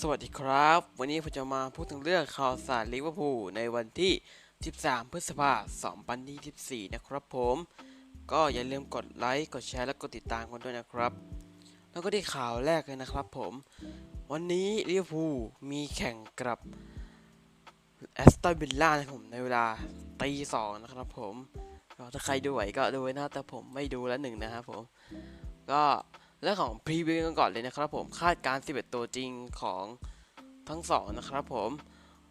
สวัสดีครับ วันนี้ผมจะมาพูดถึงเรื่องข่าวสารลิเวอร์พูลในวันที่ 13 พฤษภาคม 2024 นะครับผม ก็อย่าลืมกดไลค์ กดแชร์และกดติดตามกันด้วยนะครับ แล้วก็ที่ข่าวแรกเลยนะครับผม วันนี้ลิเวอร์พูลมีแข่งกับแอสตันวิลล่านะครับผมในเวลาตีสองนะครับผม ถ้าใครดูไหวก็ดูไว้นะแต่ผมไม่ดูแล้วหนึ่งนะครับผม ก็ เรื่องของพรีวิวกันก่อนเลยนะครับผมคาดการ 11 ตัวจริงของทั้งสองนะครับผม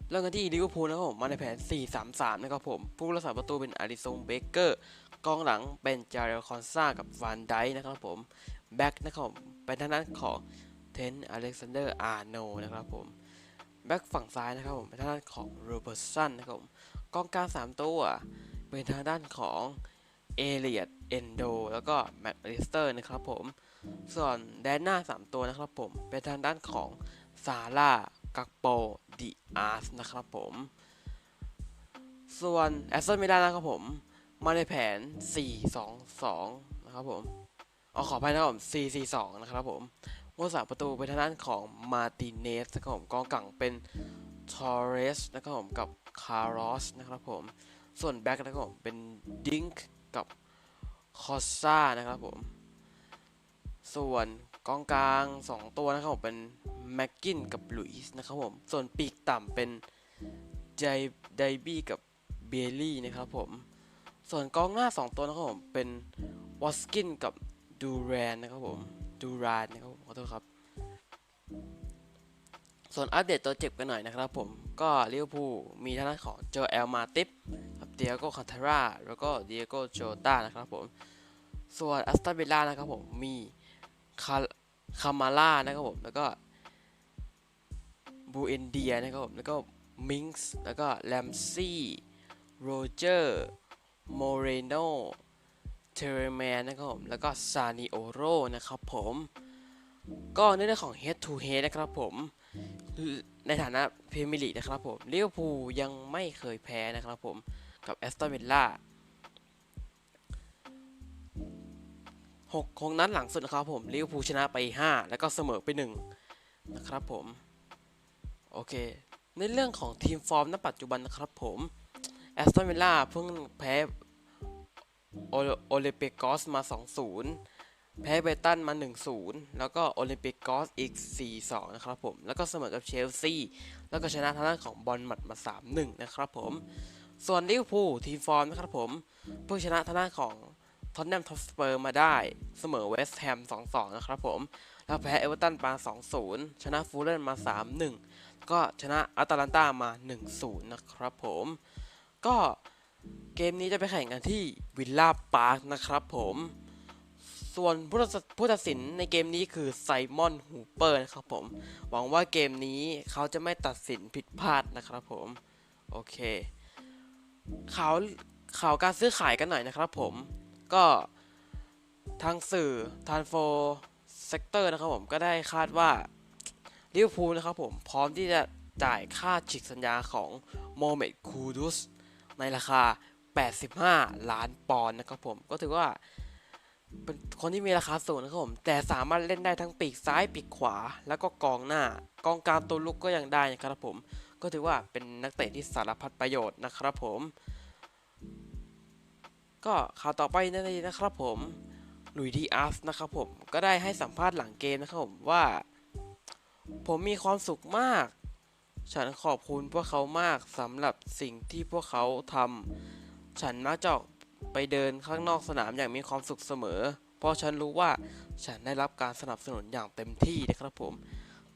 เริ่มกันที่ลิเวอร์พูลนะครับผมมาในแผน 4-3-3 นะครับผม ผู้รักษาประตูเป็นอาริซงเบเกอร์กองหลังเป็นจาเรลคอนซากับวานไดนะครับผมแบ็กนะครับผมเป็นทางด้านของเทนอเล็กซานเดอร์อาร์โนนะครับผมแบ็กฝั่งซ้ายนะครับผมเป็นทางด้านของโรเบิร์ตสันนะครับผมกองกลาง3ตัวเป็นทางด้านของเอเลียดเอนโดแล้วก็แม็กอลิสเตอร์นะครับผม ส่วนแดนหน้า 3 ตัวนะครับผม เป็นทางด้านของซาร่ากักโปดิอาร์สนะครับผม ส่วนแอสตันวิลล่านะครับผม มาในแผน 4-2-2 นะครับผมเอาขออภัยนะครับผม 4-4-2 นะครับผมผู้สาประตูเป็นทางด้านของมาติเนสนะครับผมกองกลางเป็นทอร์เรสนะครับผมกับคาร์ลอสนะครับผม ส่วนแบ็กนะครับผมเป็นดิงค์กับคอสซานะครับผม ส่วนกองกลาง 2 ตัวนะครับผมเป็นแม็กกินกับหลุยส์นะครับผม ส่วนปีกต่ำเป็นไจไดบี้กับเบลลี่นะครับผม ส่วนกองหน้า 2 ตัวนะครับผมเป็นวอสกินกับดูแรนนะครับผมดูรานนะครับผมขอโทษครับ ส่วนอัปเดตตัวเจ็บกันหน่อยนะครับผม ก็ลิเวอร์พูลมีทางด้านของโจอเอลมาติฟกับเดียโกคาทาราแล้วก็เดียโกโจตานะครับผม ส่วนอัสตันวิลล่านะครับผมมี คาคามาล่านะครับผม แล้วก็บูเอนเดียนะครับผม แล้วก็มิงส์แล้วก็แลมซี่โรเจอร์โมเรโนเทเรแมนนะครับผม แล้วก็ซานิโอโรนะครับผม ก็ในเรื่องของ head to head นะครับผมในฐานะพรีเมียร์ลีกนะครับผมลิเวอร์พูลยังไม่เคยแพ้นะครับผม กับแอสตันวิลล่า หกของนัดหลังสุดนะครับผมลิเวอร์พูลชนะไป 5 แล้วก็เสมอไป 1 นะครับผม โอเค ในเรื่องของทีมฟอร์มณปัจจุบันนะครับผมแอสตันวิลล่าเพิ่งแพ้โอลิมปิกอสมา 2-0 แพ้เบตันมา 1-0 แล้วก็โอลิมปิกอสอีก 4-2 นะครับผม แล้วก็เสมอกับเชลซี แล้วก็ชนะทางด้านของบอลหมัดมา 3-1 นะครับผม ส่วนลิเวอร์พูลทีมฟอร์มนะครับผม เพิ่งชนะทางด้านของ ท็อตแนมท็อปสเปอร์มาได้เสมอเวสต์แฮม 2-2 นะครับผม แล้วแพ้เอเวอร์ตันมา 2-0 ชนะฟูลเลนมา 3-1 ก็ชนะอัตแลนตามา 1-0 นะครับผม ก็เกมนี้จะไปแข่งกันที่วิลล่าพาร์คนะครับผม ส่วนผู้ตัดผู้ตัดสินในเกมนี้คือไซมอนฮูเปอร์นะครับผม หวังว่าเกมนี้เขาจะไม่ตัดสินผิดพลาดนะครับผม โอเคข่าวข่าวการซื้อขายกันหน่อยนะครับผม ก็ทางสื่อทานโฟเซกเตอร์นะครับผมก็ได้คาดว่าลิเวอร์พูลนะครับผมพร้อมที่จะจ่ายค่าฉีกสัญญาของโมเมดคูดุสในราคา 85 ล้านปอนด์นะครับผมก็ถือว่าเป็นคนที่มีราคาสูงนะครับผม แต่สามารถเล่นได้ทั้งปีกซ้ายปีกขวา แล้วก็กองหน้ากองกลางตัวลุกก็ยังได้นะครับผม ก็ถือว่าเป็นนักเตะที่สารพัดประโยชน์นะครับผม ก็ข่าวต่อไปนั่นเองนะครับผมลุยดีอาร์สนะครับผมก็ได้ให้สัมภาษณ์หลังเกมนะครับผมว่า ผมมีความสุขมาก ฉันขอบคุณพวกเขามากสำหรับสิ่งที่พวกเขาทำฉันมักจะอกไปเดินข้างนอกสนามอย่างมีความสุขเสมอ เพราะฉันรู้ว่าฉันได้รับการสนับสนุนอย่างเต็มที่นะครับผม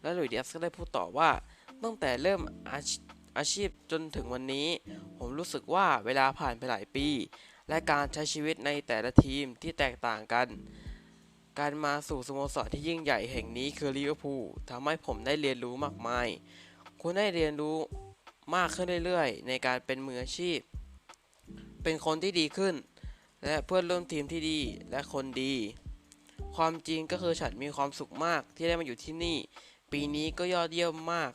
และลุยดีอาร์สก็ได้พูดต่อว่าตั้งแต่เริ่มอาอาชีพจนถึงวันนี้ ผมรู้สึกว่าเวลาผ่านไปหลายปี และการใช้ชีวิตในแต่ละทีมที่แตกต่างกัน การมาสู่สโมสรที่ยิ่งใหญ่แห่งนี้คือลิเวอร์พูลทำให้ผมได้เรียนรู้มากมาย คุณได้เรียนรู้มากขึ้นเรื่อยๆ ในการเป็นมืออาชีพ เป็นคนที่ดีขึ้น และเพื่อนร่วมทีมที่ดีและคนดี ความจริงก็คือฉันมีความสุขมากที่ได้มาอยู่ที่นี่ ปีนี้ก็ยอดเยี่ยมมาก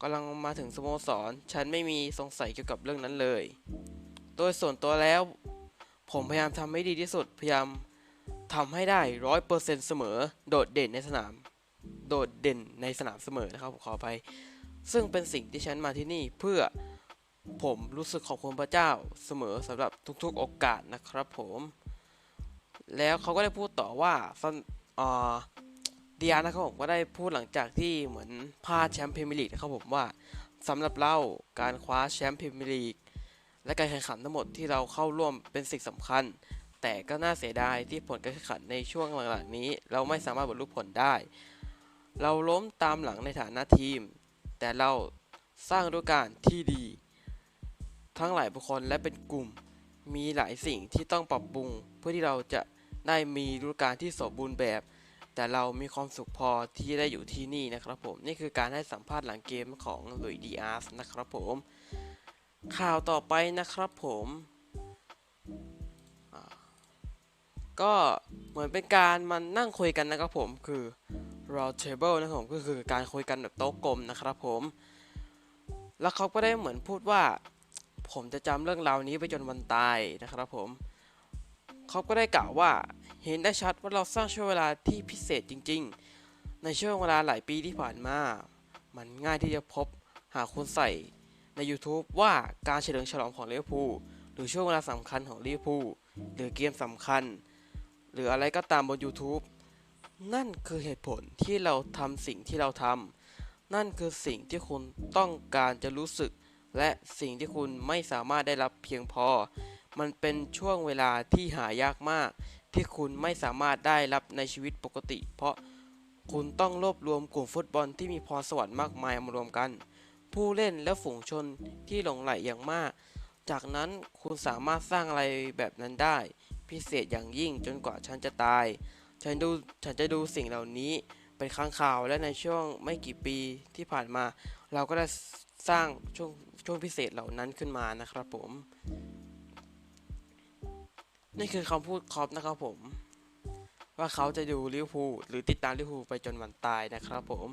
กำลังมาถึงสโมสร ฉันไม่มีสงสัยเกี่ยวกับเรื่องนั้นเลย โดยส่วนตัวแล้ว ผมพยายามทำให้ดีที่สุดพยายามทำให้ได้ร้อยเปอร์เซ็นต์เสมอ โดดเด่นในสนาม โดดเด่นในสนามเสมอนะครับผมขอไปซึ่งเป็นสิ่งที่ฉันมาที่นี่เพื่อผมรู้สึกขอบคุณพระเจ้าเสมอสำหรับทุกๆโอกาสนะครับผม แล้วเขาก็ได้พูดต่อว่าซันอ่าเดียนะครับผมก็ได้พูดหลังจากที่เหมือนพลาดแชมป์พรีเมียร์ลีกนะครับผมว่าสำหรับเราการคว้าแชมป์พรีเมียร์ลีก และการแข่งขันทั้งหมดที่เราเข้าร่วมเป็นสิ่งสำคัญ แต่ก็น่าเสียดายที่ผลการแข่งขันในช่วงหลังๆนี้ เราไม่สามารถบรรลุผลได้ เราล้มตามหลังในฐานะทีม แต่เราสร้างฤดูกาลที่ดี ทั้งหลายบุคคลและเป็นกลุ่ม มีหลายสิ่งที่ต้องปรับปรุง เพื่อที่เราจะได้มีฤดูกาลที่สมบูรณ์แบบ แต่เรามีความสุขพอที่ได้อยู่ที่นี่นะครับผม นี่คือการให้สัมภาษณ์หลังเกมของหลุยส์ดีอาร์สนะครับผม ข่าวต่อไปนะครับผมก็เหมือนเป็นการมันนั่งคุยกันนะครับผมคือ round table นะครับผมก็คือการคุยกันแบบโต๊ะกลมนะครับผม แล้วเขาก็ได้เหมือนพูดว่า ผมจะจำเรื่องราวนี้ไปจนวันตายนะครับผมเขาก็ได้กล่าวว่าเห็นได้ชัดว่าเราสร้างช่วงเวลาที่พิเศษจริง ๆ ในช่วงเวลาหลายปีที่ผ่านมา มันง่ายที่จะพบหากคุณใส่ ใน YouTube ว่าการเฉลิมฉลองของลิเวอร์พูลหรือช่วงเวลาสำคัญของลิเวอร์พูลหรือเกมสำคัญ หรืออะไรก็ตามบน YouTube นั่นคือเหตุผลที่เราทำสิ่งที่เราทำนั่นคือสิ่งที่คุณต้องการจะรู้สึก และสิ่งที่คุณไม่สามารถได้รับเพียงพอ มันเป็นช่วงเวลาที่หายากมาก ที่คุณไม่สามารถได้รับในชีวิตปกติ เพราะคุณต้องรวบรวมกลุ่มฟุตบอลที่มีพรสวรรค์มากมายมารวมกัน ผู้เล่นและฝูงชนที่หลงไหลอย่างมาก จากนั้นคุณสามารถสร้างอะไรแบบนั้นได้ พิเศษอย่างยิ่งจนกว่าฉันจะตาย ฉันดูฉันจะดูสิ่งเหล่านี้เป็นครั้งข่าวและในช่วงไม่กี่ปีที่ผ่านมา เราก็ได้สร้างช่วงช่วงพิเศษเหล่านั้นขึ้นมานะครับผม นี่คือคำพูดคอปนะครับผม ว่าเขาจะดูลิเวอร์พูลหรือติดตามลิเวอร์พูลไปจนวันตายนะครับผม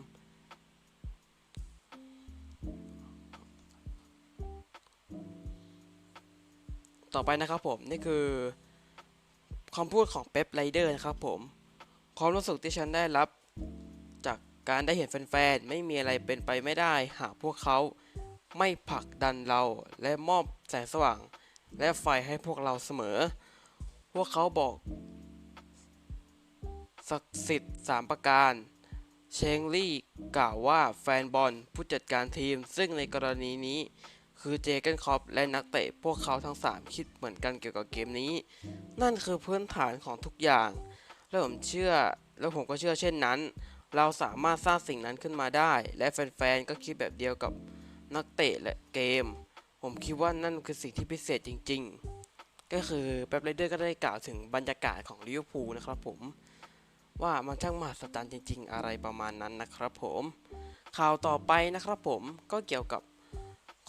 ต่อไปนะครับผมนี่คือคำพูดของเป๊ปไรเดอร์นะครับผมความรู้สึกที่ฉันได้รับ จากการได้เห็นแฟนๆไม่มีอะไรเป็นไปไม่ได้ หากพวกเขาไม่ผลักดันเราและมอบแสงสว่าง และไฟให้พวกเราเสมอ พวกเขาบอกศักดิ์สิทธิ์สามประการ เชงลี่กล่าวว่าแฟนบอลผู้จัดการทีม ซึ่งในกรณีนี้ คือเจเกนคอปและนักเตะพวกเขาทั้ง 3 คิดเหมือนกันเกี่ยวกับเกมนี้ นั่นคือพื้นฐานของทุกอย่าง และผมเชื่อแล้วผมก็เชื่อเช่นนั้น เราสามารถสร้างสิ่งนั้นขึ้นมาได้ และแฟนๆก็คิดแบบเดียวกับนักเตะและเกม ผมคิดว่านั่นคือสิ่งที่พิเศษจริง ๆ ก็คือแป๊บไรเดอร์ก็ได้กล่าวถึงบรรยากาศของลิเวอร์พูลนะครับผมว่ามันช่างมหัศจรรย์จริง ๆ อะไรประมาณนั้นนะครับผม ข่าวต่อไปนะครับผมก็เกี่ยวกับ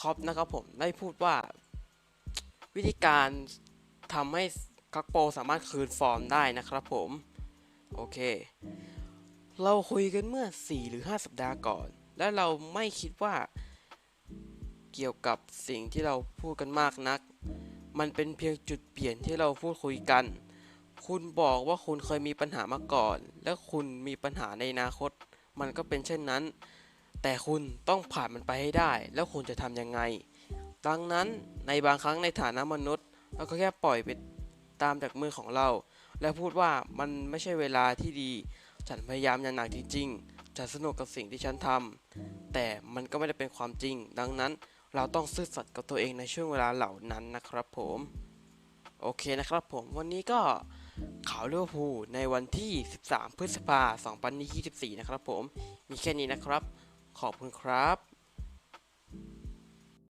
คอปนะครับผมได้พูดว่าวิธีการทำให้คักโปสามารถคืนฟอร์มได้นะครับผม โอเค เราคุยกันเมื่อ 4 หรือ 5 สัปดาห์ก่อน และเราไม่คิดว่าเกี่ยวกับสิ่งที่เราพูดกันมากนัก มันเป็นเพียงจุดเปลี่ยนที่เราพูดคุยกัน คุณบอกว่าคุณเคยมีปัญหามาก่อน และคุณมีปัญหาในอนาคต มันก็เป็นเช่นนั้น แต่คุณต้องผ่านมันไปให้ได้ แล้วคุณจะทำยังไง ดังนั้นในบางครั้งในฐานะมนุษย์ เราก็แค่ปล่อยไปตามจากมือของเรา และพูดว่ามันไม่ใช่เวลาที่ดี ฉันพยายามอย่างหนักจริงๆฉันสนุกกับสิ่งที่ฉันทำแต่มันก็ไม่ได้เป็นความจริง ดังนั้นเราต้องซื่อสัตย์กับตัวเองในช่วงเวลาเหล่านั้นนะครับผมโอเคนะครับผมวันนี้ก็ข่าวลิเวอร์พูลในวันที่ 13 พฤษภาคม 2024 นะครับผม มีแค่นี้นะครับ ขอบคุณครับ